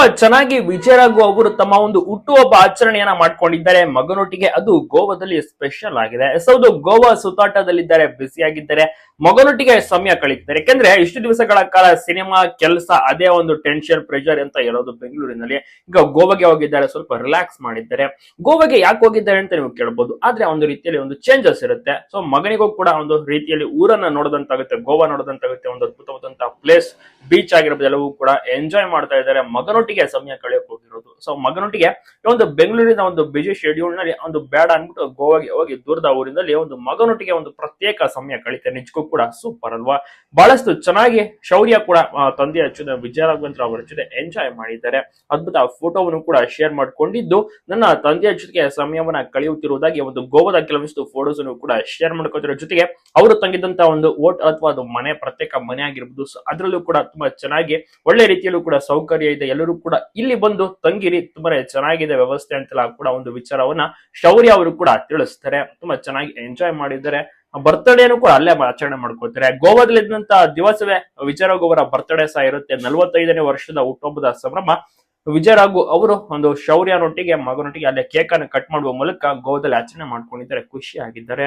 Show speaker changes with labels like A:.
A: ತುಂಬಾ ಚೆನ್ನಾಗಿ ವಿಜಯರಾಘು ಅವರು ತಮ್ಮ ಒಂದು ಹುಟ್ಟುಹಬ್ಬ ಆಚರಣೆಯನ್ನ ಮಾಡ್ಕೊಂಡಿದ್ದಾರೆ. ಮಗನೊಟ್ಟಿಗೆ ಅದು ಗೋವಾದಲ್ಲಿ ಸ್ಪೆಷಲ್ ಆಗಿದೆ. ಸೌದು ಗೋವಾ ಸುತ್ತಾಟದಲ್ಲಿದ್ದಾರೆ ಬಿಸಿಯಾಗಿದ್ದಾರೆ ಮಗನೊಟ್ಟಿಗೆ ಸಮಯ ಕಳೀತಿದ್ದಾರೆ. ಯಾಕೆಂದ್ರೆ ಇಷ್ಟು ದಿವಸಗಳ ಕಾಲ ಸಿನಿಮಾ ಕೆಲಸ, ಅದೇ ಒಂದು ಟೆನ್ಷನ್ ಪ್ರೆಷರ್ ಅಂತ ಇರೋದು ಬೆಂಗಳೂರಿನಲ್ಲಿ. ಈಗ ಗೋವಾಗೆ ಹೋಗಿದ್ದಾರೆ, ಸ್ವಲ್ಪ ರಿಲ್ಯಾಕ್ಸ್ ಮಾಡಿದ್ದಾರೆ. ಗೋವಾಗೆ ಯಾಕೆ ಹೋಗಿದ್ದಾರೆ ಅಂತ ನೀವು ಕೇಳಬಹುದು ಆದ್ರೆ ಒಂದು ರೀತಿಯಲ್ಲಿ ಒಂದು ಚೇಂಜಸ್ ಇರುತ್ತೆ. ಸೊ ಮಗನಿಗೂ ಕೂಡ ಒಂದು ರೀತಿಯಲ್ಲಿ ಊರನ್ನ ನೋಡದಂತಾಗುತ್ತೆ, ಗೋವಾ ನೋಡದಂತಾಗುತ್ತೆ, ಒಂದು ಅದ್ಭುತವಾದಂತಹ ಪ್ಲೇಸ್ ಬೀಚ್ ಆಗಿರ್ಬೋದು ಎಲ್ಲವೂ ಕೂಡ ಎಂಜಾಯ್ ಮಾಡ್ತಾ ಇದ್ದಾರೆ. ಮಗನೊಟ್ಟಿಗೆ ಸಮಯ ಕಳೆಯೋಕೆ ಹೋಗಿರೋದು ಸೊ ಮಗನೊಟ್ಟಿಗೆ ಒಂದು ಬೆಂಗಳೂರಿನ ಒಂದು ಬಿಜಿ ಶೆಡ್ಯೂಲ್ನಲ್ಲಿ ಒಂದು ಬೇಡ ಅನ್ಬಿಟ್ಟು ಗೋವಾಗೆ ಹೋಗಿ ದೂರದ ಊರಿನಲ್ಲಿ ಒಂದು ಮಗನೊಟ್ಟಿಗೆ ಒಂದು ಪ್ರತ್ಯೇಕ ಸಮಯ ಕಳೀತಾರೆ ನಿಜಕ್ಕೂ ಕೂಡ ಸೂಪರ್ ಅಲ್ವಾ? ಬಹಳಷ್ಟು ಚೆನ್ನಾಗಿ ಶೌರ್ಯ ಕೂಡ ತಂದೆಯ ಜೊತೆ, ವಿಜಯರಾಘವೇಂದ್ರ ಅವರ ಜೊತೆ ಎಂಜಾಯ್ ಮಾಡಿದ್ದಾರೆ. ಅದ್ಭುತ ಫೋಟೋವನ್ನು ಕೂಡ ಶೇರ್ ಮಾಡ್ಕೊಂಡಿದ್ದು, ನನ್ನ ತಂದೆಯ ಜೊತೆಗೆ ಸಮಯವನ್ನ ಕಳೆಯುತ್ತಿರುವುದಾಗಿ ಒಂದು ಗೋವಾದ ಕೆಲವಷ್ಟು ಫೋಟೋಸ್ ಅನ್ನು ಕೂಡ ಶೇರ್ ಮಾಡ್ಕೊತಿರೋ ಜೊತೆಗೆ ಅವರು ತಂಗಿದಂತ ಒಂದು ಓಟ್ ಅಥವಾ ಅದು ಮನೆ, ಪ್ರತ್ಯೇಕ ಮನೆ ಆಗಿರ್ಬೋದು. ಅದರಲ್ಲೂ ಕೂಡ ತುಂಬಾ ಚೆನ್ನಾಗಿ ಒಳ್ಳೆ ರೀತಿಯಲ್ಲೂ ಕೂಡ ಸೌಕರ್ಯ ಇದೆ. ಎಲ್ಲರೂ ಕೂಡ ಇಲ್ಲಿ ಬಂದು ತಂಗಿರಿ ತುಂಬಾ ಚೆನ್ನಾಗಿದೆ ವ್ಯವಸ್ಥೆ ಅಂತೆಲ್ಲ ಕೂಡ ಒಂದು ವಿಚಾರವನ್ನ ಶೌರ್ಯ ಅವರು ಕೂಡ ತಿಳಿಸ್ತಾರೆ. ತುಂಬಾ ಚೆನ್ನಾಗಿ ಎಂಜಾಯ್ ಮಾಡಿದ್ದಾರೆ. ಬರ್ತ್ಡೇನು ಕೂಡ ಅಲ್ಲೇ ಆಚರಣೆ ಮಾಡ್ಕೊಳ್ತಾರೆ. ಗೋವಾದಲ್ಲಿ ಇದ್ದಂತ ದಿವಸವೇ ವಿಜಯರಾಘು ಅವರ ಬರ್ತ್ಡೇ ಸಹ ಇರುತ್ತೆ. ನಲವತ್ತೈದನೇ ವರ್ಷದ ಹುಟ್ಟುಹಬ್ಬದ ಸಂಭ್ರಮ. ವಿಜಯರಾಘು ಅವರು ಒಂದು ಶೌರ್ಯನೊಟ್ಟಿಗೆ ಮಗನೊಟ್ಟಿಗೆ ಅಲ್ಲೇ ಕೇಕ್ ಅನ್ನು ಕಟ್ ಮಾಡುವ ಮೂಲಕ ಗೋವಾದಲ್ಲಿ ಆಚರಣೆ ಮಾಡ್ಕೊಂಡಿದ್ದಾರೆ. ಖುಷಿ ಆಗಿದ್ದಾರೆ